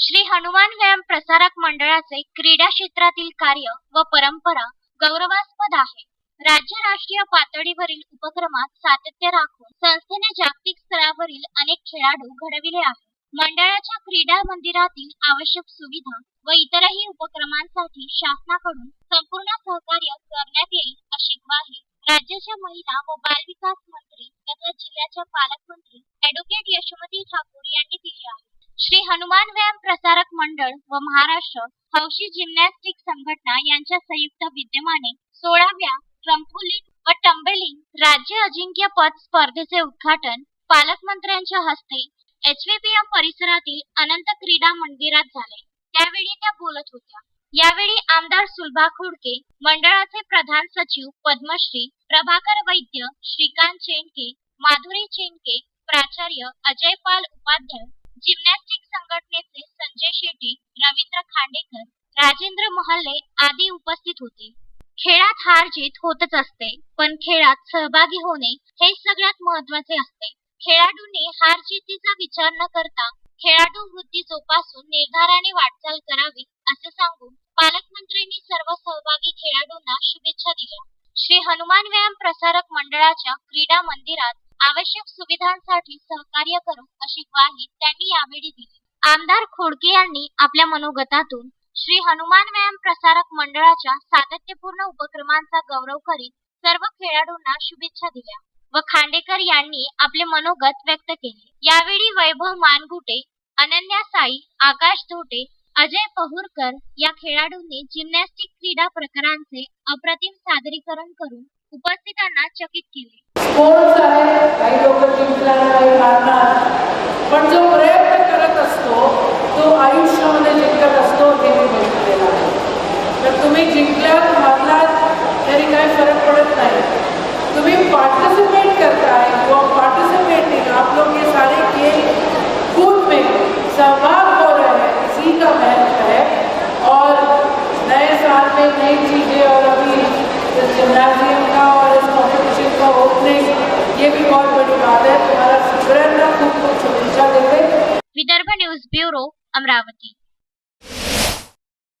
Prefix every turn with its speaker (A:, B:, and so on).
A: श्री हनुमान व्यायाम प्रसारक मंडळाचे क्रीडा क्षेत्रातील कार्य व परंपरा गौरवास्पद आहे. राज्य राष्ट्रीय पातळीवरील उपक्रमात सातत्य राखून संस्थेने जागतिक स्तरावरील अनेक खेळाडू घडविले आहेत. मंडळाच्या क्रीडा मंदिरातील आवश्यक सुविधा व इतरही उपक्रमांसाठी शासनाकडून संपूर्ण सहकार्य करण्यात येईल अशी ग्वाही राज्याच्या महिला व बालविकास मंत्री तथा जिल्ह्याच्या पालकमंत्री ऍडव्होकेट यशोमती ठाकूर यांनी दिली आहे. श्री हनुमान व्यायाम प्रसारक मंडळ व महाराष्ट्र हौशी जिम्नॅस्टिक संघटना यांच्या संयुक्त विद्यमाने सोळाव्या ट्रम्पोलिन व टंबेलिंग राज्य अजिंक्यपद स्पर्धेचे उद्घाटन पालकमंत्र्यांच्या हस्ते एचव्हीपीएम परिसरातील अनंत क्रीडा मंदिरात झाले. त्यावेळी त्या बोलत होत्या. यावेळी आमदार सुलभा खुडके मंडळाचे प्रधान सचिव पद्मश्री प्रभाकर वैद्य श्रीकांत चेंडके माधुरी चेंडके प्राचार्य अजय पाल उपाध्याय जिम्नॅस्टिक संघटनेचे संजय शेट्टी रवींद्र खांडेकर राजेंद्र महल्ले आदी उपस्थित होते. खेळात हार जीत होतच असते पण खेळात सहभागी होणे हे सगळ्यात महत्त्वाचे असते. खेळाडूंनी हार जीतीचा विचार न करता खेळाडू वृत्ती जोपासून निर्धाराने वाटचाल करावी असे सांगून पालकमंत्र्यांनी सर्व सहभागी खेळाडूंना शुभेच्छा दिल्या. श्री हनुमान व्यायाम प्रसारक मंडळाच्या क्रीडा मंदिरात आवश्यक सुविधांसाठी सहकार्य करू अशी ग्वाही त्यांनी यावेळी दिली. आमदार खोडके यांनी आपल्या मनोगतातून श्री हनुमान व्यायाम प्रसारक मंडळाच्या सातत्यपूर्ण उपक्रमांचा गौरव करीत सर्व खेळाडूंना शुभेच्छा दिल्या व खांडेकर यांनी आपले मनोगत व्यक्त केले. यावेळी वैभव मानगुटे अनन्या साई आकाश धोटे अजय पहुरकर या खेळाडूंनी जिम्नॅस्टिक क्रीडा प्रकारांचे अप्रतिम सादरीकरण करून उपस्थितांना चकित केले.
B: हो, तुम्ही जिंकल्यात हारलात तरी काही फरक पडत नाही. तुम्ही पार्टिसिपेट करताय, किंवा पार्टिसिपेटिंग आप लोग ये सारे खेल कूद में सहभाग हो रहे हैं, इसी का महत्व है. और नए साल में नई चीज़ें, और अभी जिम्नाजियम का और इस कॉम्पिटिशन का ओपनिंग ये भी बहुत बड़ी बात है. तुम्हारा सगळ्यांना खूप खूप शुभेच्छा देते.
A: Vidarbha news bureau Amravati.